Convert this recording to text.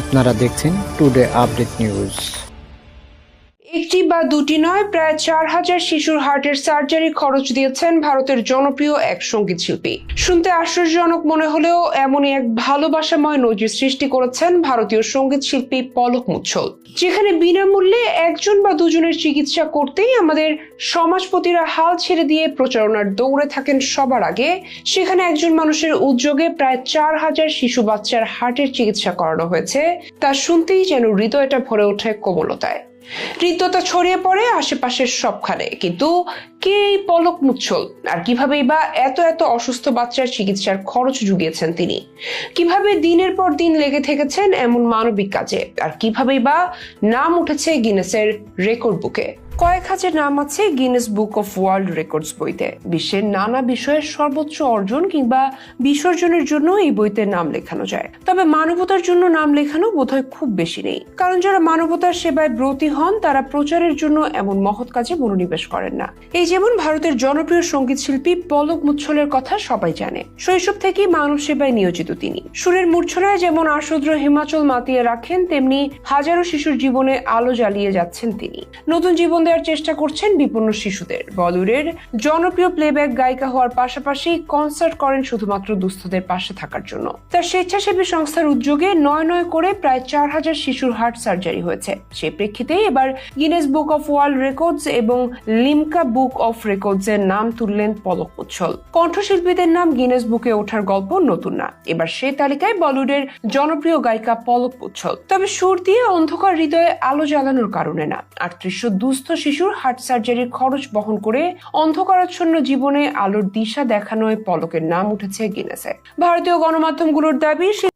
আপনারা দেখছেন today update news একটি বা দুটি নয়, প্রায় চার হাজার শিশুর হার্টের সার্জারি খরচ দিয়েছেন ভারতের জনপ্রিয় এক সংগীত শিল্পী। শুনতে আশ্চর্যজনক মনে হলেও এমনই এক ভালোবাসাময় নজির সৃষ্টি করেছেন ভারতীয় সংগীত শিল্পী পলক মুচ্ছল। যেখানে বিনামূল্যে একজন বা দুজনের চিকিৎসা করতেই আমাদের সমাজপতিরা হাল ছেড়ে দিয়ে প্রচারণার দৌড়ে থাকেন সবার আগে। সেখানে একজন মানুষের উদ্যোগে প্রায় চার হাজার শিশু বাচ্চার হার্টের চিকিৎসা করানো হয়েছে। তা শুনতেই যেন হৃদয়টা ভরে ওঠে কোমলতায়। হৃদ্যতা ছড়িয়ে পড়ে আশেপাশের সবখানে। কিন্তু কে এই পলক মুচ্ছল? আর কিভাবেই বা এত এত অসুস্থ বাচ্চার চিকিৎসার খরচ জুগিয়েছেন তিনি? কীভাবে দিনের পর দিন লেগে থেকেছেন এমন মানবিক কাজে? আর কিভাবেই বা নাম উঠেছে গিনেসের রেকর্ড বুকে? কয়েক হাজার নাম আছে Guinness Book of World Records বইতে। বিশ্বের নানা বিষয়ের সর্বোচ্চ অর্জন কিংবা বিসর্জনের জন্য এই বইতে নাম লেখানো যায়। তবে মানবতার জন্য নাম লেখানো বোধহয় খুব বেশি নেই। কারণ যারা মানবতার সেবায় ব্রতী হন, তারা প্রচারের জন্য এমন মহৎ কাজে মনোনিবেশ করেন না। এই যেমন ভারতের জনপ্রিয় সংগীত শিল্পী পলক মুচ্ছলের কথা সবাই জানে। শৈশব থেকেই মানব সেবায় নিয়োজিত তিনি। সুরের মূর্ছনায় যেমন আশুদ্র হিমাচল মাতিয়ে রাখেন, তেমনি হাজারো শিশুর জীবনে আলো জ্বালিয়ে যাচ্ছেন তিনি। নতুন জীবন দেওয়ার চেষ্টা করছেন বিপন্ন শিশুদের। বলিউডের জনপ্রিয় প্লেব্যাক গায়িকা হওয়ার পাশাপাশি কনসার্ট করেন শুধুমাত্র দুস্থদের পাশে থাকার জন্য। তার স্বেচ্ছাসেবী সংস্থার উদ্যোগে নয় নয় করে প্রায় চার হাজার শিশুর হার্ট সার্জারি হয়েছে। সেই প্রেক্ষিতেই এবার Guinness Book of World Records এবং লিমকা বুক অফ রেকর্ডস এর নাম তুললেন পলক উচ্ছল কণ্ঠশিল্পীদের নাম গিনেস বুকে ওঠার গল্প নতুন না। এবার সেই তালিকায় বলিউডের জনপ্রিয় গায়িকা পলক উচ্ছল তবে সুর দিয়ে অন্ধকার হৃদয়ে আলো জ্বালানোর কারণে না। আটত্রিশশো দুস্থ শিশুর হার্ট সার্জারির খরচ বহন করে অন্ধকারাচ্ছন্ন জীবনে আলোর দিশা দেখানোয় পলকের নাম উঠেছে গিনেসে ভারতীয় গণমাধ্যমগুলোর দাবি সে